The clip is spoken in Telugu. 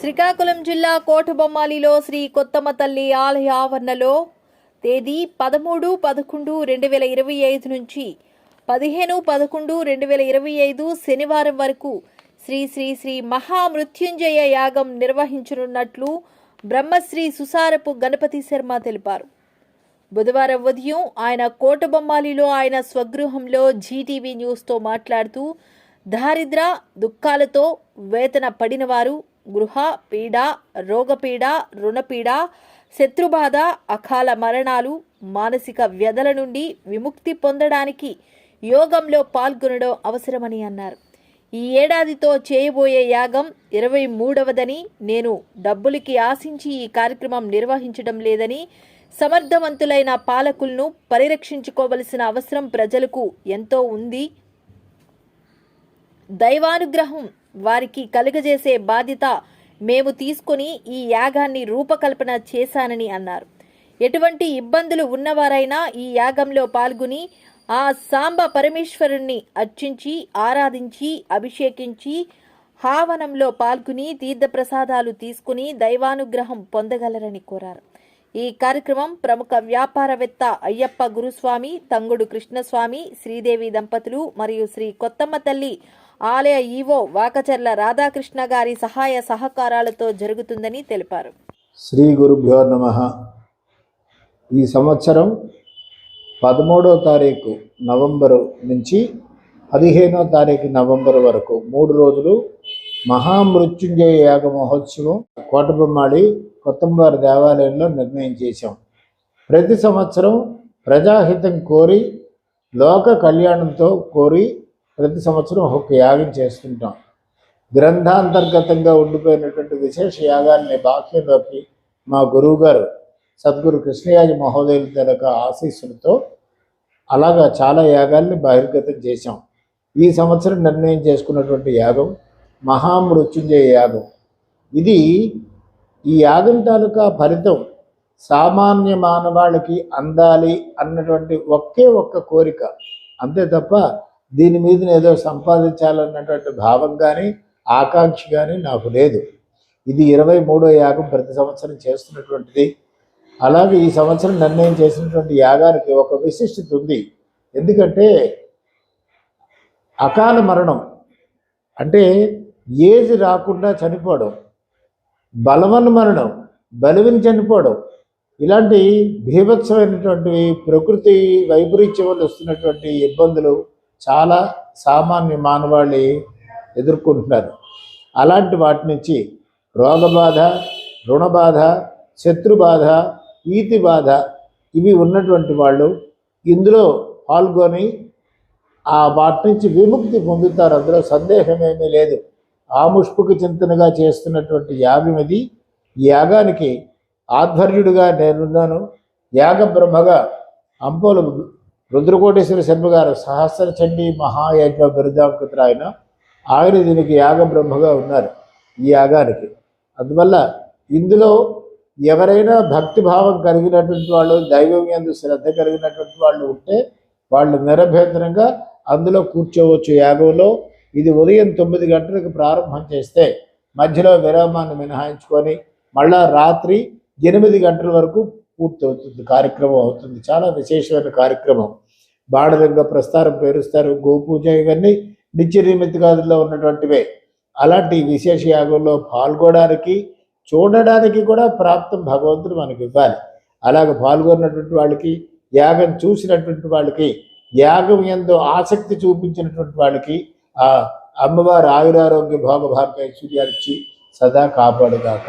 శ్రీకాకుళం జిల్లా కోటబొమ్మాలిలో శ్రీ కొత్తమ్మ తల్లి ఆలయ ఆవరణలో తేదీ పదమూడు పదకొండు రెండు వేల ఇరవై ఐదు నుంచి పదిహేను పదకొండు రెండు వేల ఇరవై ఐదు శనివారం వరకు శ్రీ శ్రీ శ్రీ మహామృత్యుంజయ యాగం నిర్వహించనున్నట్లు బ్రహ్మశ్రీ సుసారపు గణపతి శర్మ తెలిపారు. బుధవారం ఉదయం ఆయన కోటబొమ్మాలిలో ఆయన స్వగృహంలో జీటీవీ న్యూస్తో మాట్లాడుతూ దారిద్ర దుఃఖాలతో వేతన పడినవారు గృహ పీడ రోగపీడ రుణపీడ శత్రుబాధ అకాల మరణాలు మానసిక వ్యధల నుండి విముక్తి పొందడానికి యోగంలో పాల్గొనడం అవసరమని అన్నారు. ఈ ఏడాదితో చేయబోయే యాగం ఇరవై మూడవదని నేను డబ్బులకి ఆశించి ఈ కార్యక్రమం నిర్వహించడం లేదని సమర్థవంతులైన పాలకులను పరిరక్షించుకోవలసిన అవసరం ప్రజలకు ఎంతో ఉంది. దైవానుగ్రహం వారికి కలుగజేసే బాధ్యత మేము తీసుకొని ఈ యాగాన్ని రూపకల్పన చేశానని అన్నారు. ఎటువంటి ఇబ్బందులు ఉన్నవారైనా ఈ యాగంలో పాల్గొని ఆ సాంబ పరమేశ్వరుణ్ణి అర్చించి ఆరాధించి అభిషేకించి హావనంలో పాల్గొని తీర్థప్రసాదాలు తీసుకుని దైవానుగ్రహం పొందగలరని కోరారు. ఈ కార్యక్రమం ప్రముఖ వ్యాపారవేత్త అయ్యప్ప గురుస్వామి తంగుడు కృష్ణస్వామి శ్రీదేవి దంపతులు మరియు శ్రీ కొత్తమ్మ తల్లి ఆలయ ఈవో వాకచర్ల రాధాకృష్ణ గారి సహాయ సహకారాలతో జరుగుతుందని తెలిపారు. శ్రీ గురుభ్యో నమ. ఈ సంవత్సరం పదమూడో తారీఖు నవంబరు నుంచి పదిహేనో తారీఖు నవంబర్ వరకు మూడు రోజులు మహామృత్యుంజయ యాగ మహోత్సవం కోటబొమ్మాళి కొత్తంవారి దేవాలయంలో నిర్ణయం చేశాం. ప్రతి సంవత్సరం ప్రజాహితం కోరి లోక కళ్యాణంతో కోరి ప్రతి సంవత్సరం ఒక యాగం చేస్తుంటాం. గ్రంథాంతర్గతంగా ఉండిపోయినటువంటి విశేష యాగాల్ని బాహ్యంలోకి మా గురువుగారు సద్గురు కృష్ణయాజి మహోదయుల తరక ఆశీస్సులతో అలాగా చాలా యాగాల్ని బహిర్గతం చేశాం. ఈ సంవత్సరం నిర్ణయం చేసుకున్నటువంటి యాగం మహామృత్యుంజయ యాగం. ఇది ఈ యాగం తాలూకా ఫలితం సామాన్య మానవాళికి అందాలి అన్నటువంటి ఒకే ఒక్క కోరిక. అంతే తప్ప దీని మీద ఏదో సంపాదించాలన్నటువంటి భావం కానీ ఆకాంక్ష కానీ నాకు లేదు. ఇది ఇరవై మూడో యాగం ప్రతి సంవత్సరం చేస్తున్నటువంటిది. అలాగే ఈ సంవత్సరం నిర్ణయం చేసినటువంటి యాగానికి ఒక విశిష్టత ఉంది. ఎందుకంటే అకాల మరణం అంటే ఏజ్ రాకుండా చనిపోవడం బలవన్ మరణం బలివిని చనిపోవడం ఇలాంటి భీభత్సమైనటువంటి ప్రకృతి వైపరీత్యం వల్ల వస్తున్నటువంటి ఇబ్బందులు చాలా సామాన్య మానవాళి ఎదుర్కొంటున్నారు. అలాంటి వాటి నుంచి రోగబాధ రుణబాధ శత్రుబాధ ఈతి బాధ ఇవి ఉన్నటువంటి వాళ్ళు ఇందులో పాల్గొని ఆ వాటి నుంచి విముక్తి పొందుతారు. అందులో సందేహమేమీ లేదు. ఆముష్పుక చింతనగా చేస్తున్నటువంటి యాగం ఇది. ఈ యాగానికి ఆధ్వర్యుడిగా నేనున్నాను. యాగ బ్రహ్మగా అంపోలు రుద్రకోటేశ్వర శర్మ గారు సహస్ర చండీ మహాయజ్ఞ బిరుదాంకృతులు ఆయన. ఆయన దీనికి యాగ బ్రహ్మగా ఉన్నారు ఈ యాగానికి. అందువల్ల ఇందులో ఎవరైనా భక్తి భావం కలిగినటువంటి వాళ్ళు దైవం ఎందు శ్రద్ధ కలిగినటువంటి వాళ్ళు ఉంటే వాళ్ళు నిరభ్యంతరంగా అందులో కూర్చోవచ్చు. యాగంలో ఇది ఉదయం తొమ్మిది గంటలకు ప్రారంభం చేస్తే మధ్యలో విరామాన్ని మినహాయించుకొని మళ్ళా రాత్రి ఎనిమిది గంటల వరకు పూర్తి అవుతుంది కార్యక్రమం అవుతుంది. చాలా విశేషమైన కార్యక్రమం. బాణలింగ ప్రస్తారం పేరుస్తారు. గోపూజ ఇవన్నీ నిత్య నిమిత్తగాదుల్లో ఉన్నటువంటివే. అలాంటి విశేష యాగంలో పాల్గొనడానికి చూడడానికి కూడా ప్రాప్తం భగవంతుడు మనకి ఇవ్వాలి. అలాగ పాల్గొన్నటువంటి వాళ్ళకి యాగం చూసినటువంటి వాళ్ళకి యాగం ఎందు ఆసక్తి చూపించినటువంటి వాళ్ళకి ఆ అమ్మవారు ఆయురారోగ్య భోగ భాగ్య ఐశ్వర్యాలు ఇచ్చి సదా కాపాడుగాక.